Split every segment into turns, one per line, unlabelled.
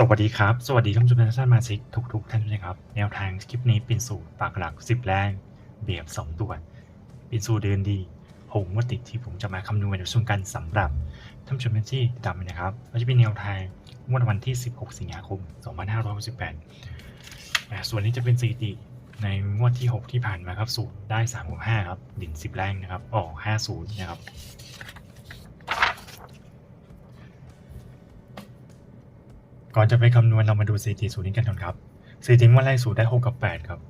สวัสดีครับ สวัสดีท่านผู้ชมทุกท่านมาชิกทุกทุกๆท่านเลยครับ แนวทางคลิปนี้เป็นสูตรปากหลัก 10 แรงเบียบ 2 ตัว เป็นสูตรเดินดีหงวัติที่ผมจะมาคำนวณในช่วงกันสำหรับท่านผู้ชมที่ตามนะครับก็จะเป็นแนวทางงวดวันที่ 16 สิงหาคม 2568อ่าส่วนนี้จะเป็นสถิติในงวดที่ 6 ที่ผ่านมาครับสูตรได้3 5ครับ ดิ่น10 แรงนะครับ ออก 50 นะครับ ก่อนจะไปคำนวณเรามาดูสถิติสูตรนี้กันก่อนครับสถิติวันแรกสูตรได้ 6 กับ 8 ครับ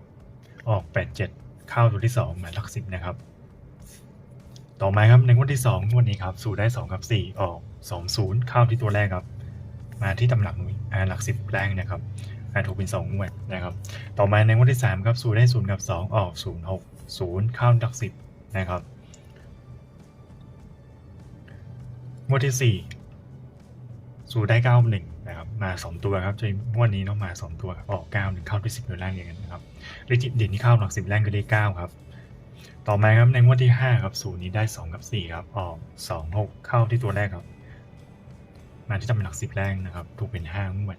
ออก 8 7 เข้าตัวที่2หมายหลัก10นะครับ ต่อมาครับในงวดที่2งวดนี้ครับสูตรได้ 2 กับ 4 ออก 2 0 เข้าที่ตัวแรกครับ มาที่ตำหลักหน่วยหลัก 10 แรกนะครับอ่าถูกเป็น2งวดนะครับ ต่อมาในงวดที่3ครับสูตรได้ 0 กับ 2 ออก 0 6 0 เข้าหลัก 10 นะครับงวดที่4สูตรได้เก้าห นะครับมาสองตัวครับจะงวดนี้เนาะมาสองตัวออกเก้าหนึ่งเข้าที่สิบอยู่ล่างอย่างนั้นนะครับเลขเด่นที่เข้าหลักสิบแรกก็ได้เก้าครับต่อมาครับในงวดที่ห้าครับสูตรนี้ได้สองกับสี่ครับ ออกสองหกเข้าที่ตัวแรกครับ มาที่จำเป็นหลักสิบแรกนะครับถูกเป็นห้างวด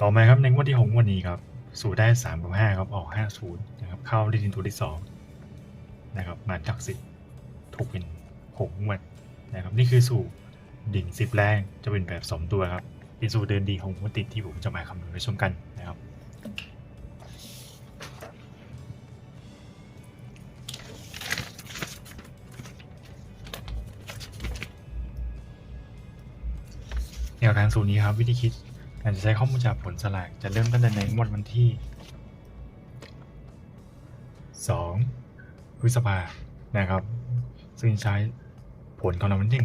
ต่อมาครับในงวดที่หกงวดนี้ครับสูตรได้สามกับห้าครับ ออกห้าศูนย์นะครับเข้าที่ดินตัวที่สองนะครับมาจากสิบถูกเป็นหกงวดนะครับนี่คือสูตร ดิ่งสิบแรงจะเป็นแบบสมตัวครับเป็นสูตรเดินดีของหัวติดที่ผมจะมาคำนวณในช่วงกันนะครับ แนวทางสูตรนี้ครับ วิธีคิดการจะใช้ข้อมูลจากผลสลากจะเริ่มตั้งแต่ในงวดวันที่ 2 พฤษภานะครับ ซึ่งใช้ผลของรางวัลที่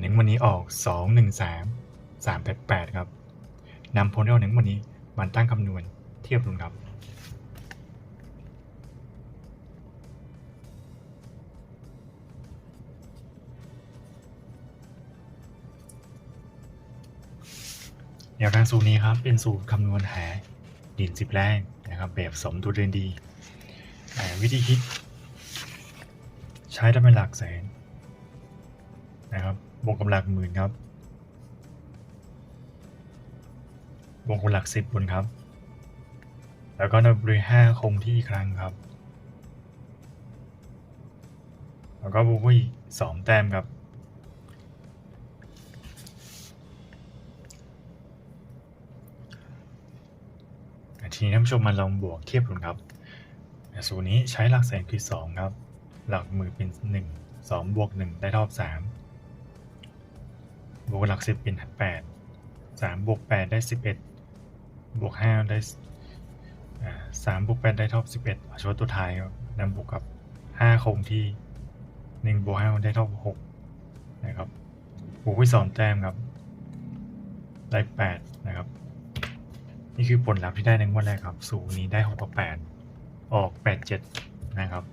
หนึ่งอันนี้วันนี้ออก 2 1 3 3 8 8ครับนำผลที่ออกในวันนี้มาตั้งคำนวณเทียบดูครับแนวทางสูตรนี้ครับเป็นสูตรคำนวณหาดินสิบแรงนะครับแบบสมดุลเรียนดี วิธีคิด ใช้ได้เป็นหลักแสนนะครับ บวกกับหลักหมื่นครับ บวกกับหลักสิบบนครับ แล้วก็นับด้วยห้าคงที่อีกครั้งครับ แล้วก็บวกอีกสองแต้มครับทีนี้ท่านผู้ชมมาลองบวกเทียบดูครับสูตรนี้ใช้หลักแสนคือสองครับ หลักหมื่นเป็นหนึ่งสองบวกหนึ่งได้เท่ากับสาม บวกหลักสิบเป็นแปดสามบวกแปดได้สิบเอ็ดบวกห้าได้สามบวกแปดได้เท่าสิบเอ็ดเฉพาะตัวท้ายครับนำบวกกับห้าคงที่หนึ่งบวกห้าได้เท่าหกนะครับบวกไปสองแต้มครับ ได้แปดนะครับ นี่คือผลลัพธ์ที่ได้ในงวดแรกครับ สูงนี้ได้หกกับแปดออกแปดเจ็ดนะครับ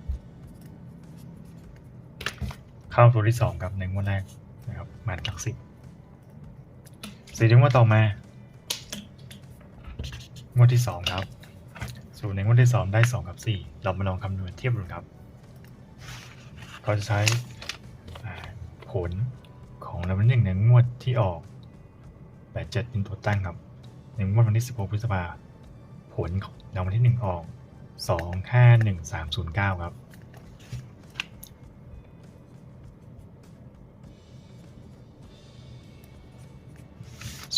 เข้าตัวที่สองครับในงวดแรกนะครับมาหลักสิบ สีที่งวดต่อมางวดที่สองครับ สูตรในงวดที่สองได้สองกับสี่เรามาลองคำนวณเทียบดูครับเราจะใช้ผลของรางวัลหนึ่งในงวดที่ออกแปดเจ็ดเป็นตัวตั้งครับ ในงวดวันที่สิบหกพฤษภาผลของรางวัลที่หนึ่งออกสองห้าหนึ่งสามศูนย์เก้าครับ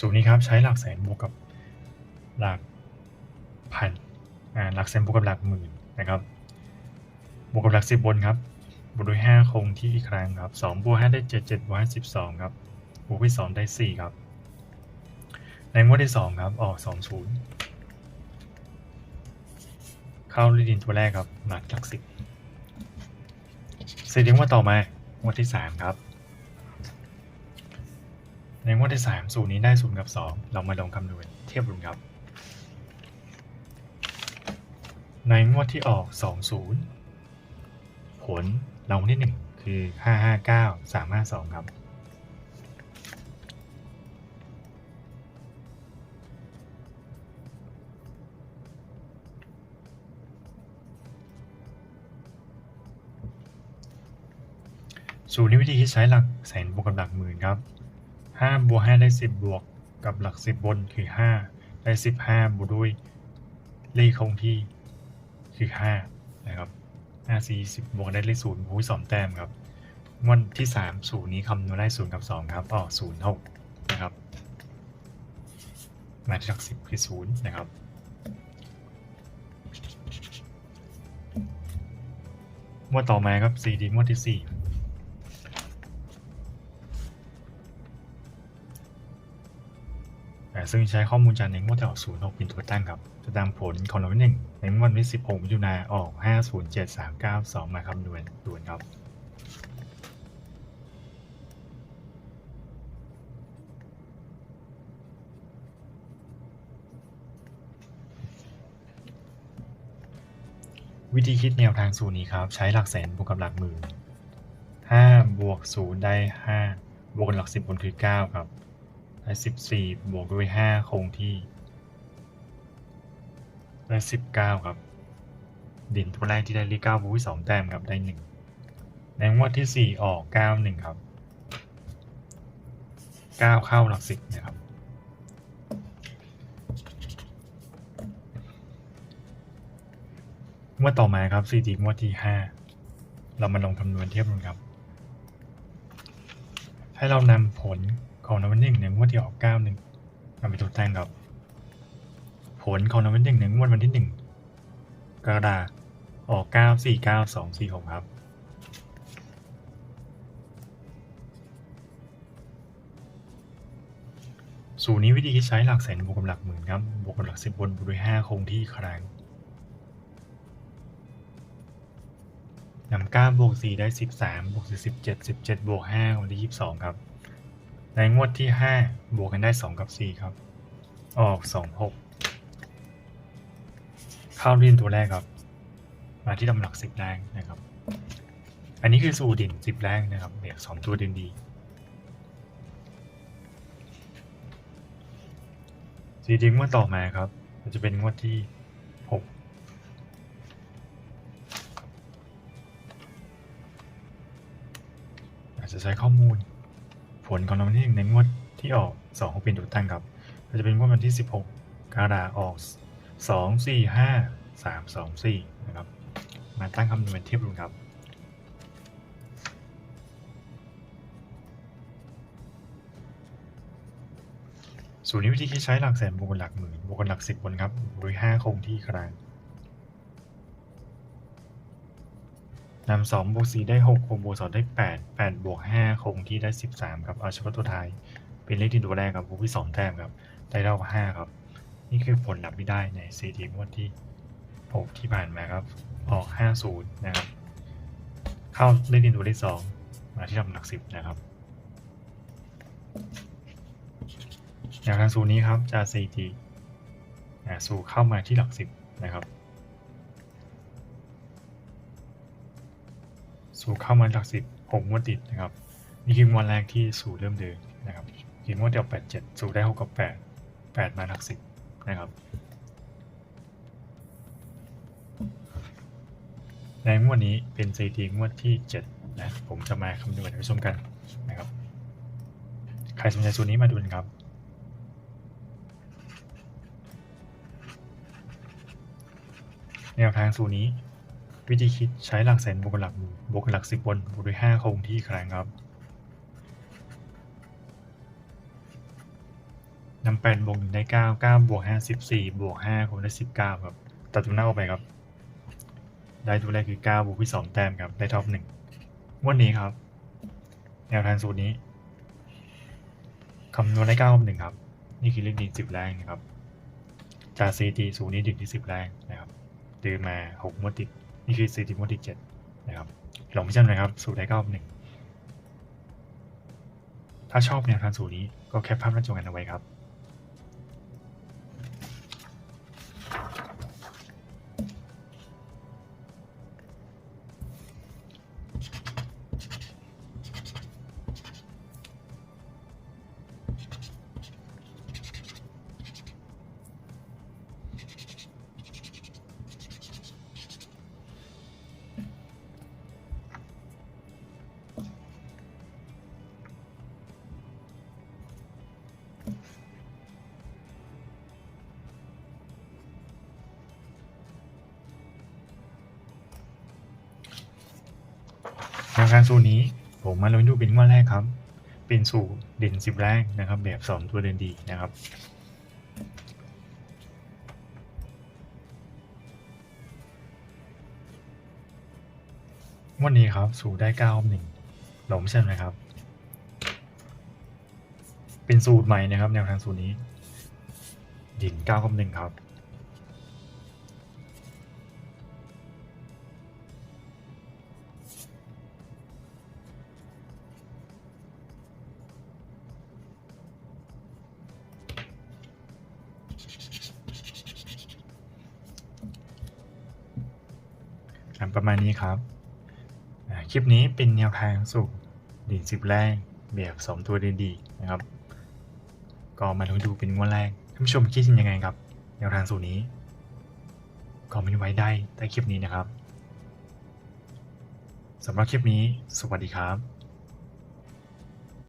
สูตรนี้ครับใช้หลักแสนบวกกับหลักพันอ่าหลักแสนบวกกับหลักหมื่นนะครับบวกกับหลักสิบบนครับบวกด้วยห้าคงที่อีกครั้งครับสองบวกห้าได้เจ็ดเจ็ดบวกห้าสิบสองครับบวกไปสองได้สี่ครับ ในงวดที่สองครับออกสองศูนย์เข้าลีดินตัวแรกครับหลักหลักสิบเสร็จงวดต่อมางวดที่สามครับ ในงวดที่สามสูตรนี้ได้ศูนย์กับสองเรามาลองคำนวณเทียบดูครับ ในงวดที่ออกสองศูนย์ผลรางวัลที่หนึ่งคือห้าห้าเก้าสามห้าสองครับสูตรนี้วิธีคิดใช้หลักแสนบวกกับหลักหมื่นครับ ห้าบวกห้าได้สิบบวกกับหลักสิบบนคือห้าได้สิบห้าบวกด้วยเลขคงที่คือห้านะครับห้าสี่สิบบวกได้เลขศูนย์บวกสองแต้มครับวันที่สามศูนย์นี้คำนวณได้ศูนย์กับสองครับอ๋อศูนย์หกนะครับมาที่หลักสิบคือศูนย์นะครับงวดต่อมาครับ4ดีงวดที่4 ซึ่งใช้ข้อมูลจากในงวดที่ออก0 6เป็นตัวตั้งครับจะตามผลของรางวัลหนึ่งในงวดวันที่ 16มิถุนายนออก 507392 มาคำนวณด่วนครับวิธีคิดแนวทางสูตรนี้ครับ ใช้หลักแสนบวกกับหลักหมื่นห้าบวกศูนย์ได้ห้าบวกกับหลักสิบนคือเก้าครับ ได้สิบสี่บวกด้วยห้าคงที่ได้สิบเก้าครับดินตัวแรกที่ได้เลขเก้าบวกด้วยสองแต้มครับได้หนึ่งในงวดที่สี่ออกเก้าหนึ่งครับเก้าเข้าหลักสิบนะครับงวดต่อมาครับ 4G งวดที่5เรามาลงคำนวณเทียบกันครับ ให้เรานำผล ของนวันหนึ่งในงวดที่ออก91มาเป็นตัวแทนครับ ผลของนวันหนึ่งในงวดวันที่1กรกฎาคมออก949246ครับสูตรนี้วิธีคิดใช้หลักแสนบวกกับหลักหมื่นครับบวกกับหลักสิบบนบวกด้วย5คงที่ครั้งนำเก้าบวกสี่ได้สิบสามบวกสี่สิบเจ็ดสิบเจ็ดบวกห้าวันที่ยี่สิบสองครับ ในงวดที่ห้าบวกกันได้สองกับสี่ครับ ออกสองหกเข้าเรียนตัวแรกครับ มาที่ตำหลักสิบแรงนะครับ อันนี้คือสูด่นสิบแรงนะครับเดี๋ยวสองตัวเด่นดีสีดิ้งว่าต่อมาครับ มันจะเป็นงวดที่หกอาจจะใช้ข้อมูล ผลของรางวัลที่หนึ่งในงวดที่ออกสองเป็นตัวตั้งครับก็จะเป็นงวดวันที่ 16กรกฎาออก 2 4 5 3 2 4นะครับ มาตั้งคำนวณเทียบดูครับสูตรนี้วิธีคิดใช้หลักแสนบวกกับหลักหมื่นบวกกับหลักสิบบนครับโดย5คงที่ครั้ง นำสองบวกสี่ได้หกหกบวกสองได้แปดแปดบวกห้าคงที่ได้สิบสามครับเอาเฉพาะตัวท้าย เป็นเลขที่ตัวแรกครับบวกที่สองแต้มครับ ได้เท่ากับห้าครับ นี่คือผลลัพธ์ที่ได้ในซีทีงวดที่หกที่ผ่านมาครับ ออกห้าศูนย์นะครับ เข้าเลขที่ตัวเลขสองมาที่ลำหลักสิบนะครับอย่างทางสูตรนี้ครับจะซีทีสูเข้ามาที่หลักสิบนะครับ สู่เข้ามาหลักสิบหกงวดติดนะครับนี่คืองวดแรกที่สู่เริ่มเดินนะครับคืองวดเดียวแปดเจ็ดสู่ได้หกกับแปดแปดมาหลักสิบนะครับ ในงวดนี้เป็นสถิติงวดที่เจ็ดนะผมจะมาคำนวณให้ผู้ชมกันนะครับ ใครสนใจสูตรนี้มาดูกันครับแนวทางสูตรนี้ วิธีคิดใช้หลักแสนบวกกับหลักหมื่นบวกกับหลักสิบบนบวกด้วยห้าคงที่ครั้งครับนำแปดบวกหนึ่งได้เก้าเก้าบวกห้าสิบสี่บวกห้าคงได้สิบเก้าครับ ตัดตัวหน้าออกไปครับ ได้ตัวแรกคือเก้าบวกที่สองแต้มครับ ได้ท็อปหนึ่งวันนี้ครับ แนวทางสูตรนี้คำนวณได้เก้ากับหนึ่งครับ นี่คือเลขดีสิบแรงนะครับจากซีทีสูตรนี้ดึงที่สิบแรงนะครับเดินมาหกงวดติด นี่คือสี่สิบงวดที่เจ็ดนะครับลองพิจารณาครับ สูตรได้เก้าหนึ่งถ้าชอบแนวทางสูตรนี้ก็แคปภาพหน้าจอกันเอาไว้ครับ แนวทางสูนี้ ผมมาลองดูเป็นว่าแรกครับ เป็นสูตรเด่นสิบแรกนะครับ แบบสองตัวเด่นดีนะครับ วันนี้ครับสูตรได้เก้าหนึ่งหลงใช่ไหมครับ เป็นสูตรใหม่นะครับ แนวทางสูตรนี้ ดินเก้ากับหนึ่งครับ ประมาณนี้ครับ คลิปนี้เป็นแนวทางสู่ดินสิบแรกแบบสองตัวดีดีนะครับ ก็มาลองดูเป็นงวดแรกท่านผู้ชมคิดยังไงครับ แนวทางสูตรนี้คอมเมนต์ไว้ได้ใต้คลิปนี้นะครับสำหรับคลิปนี้ สวัสดีครับ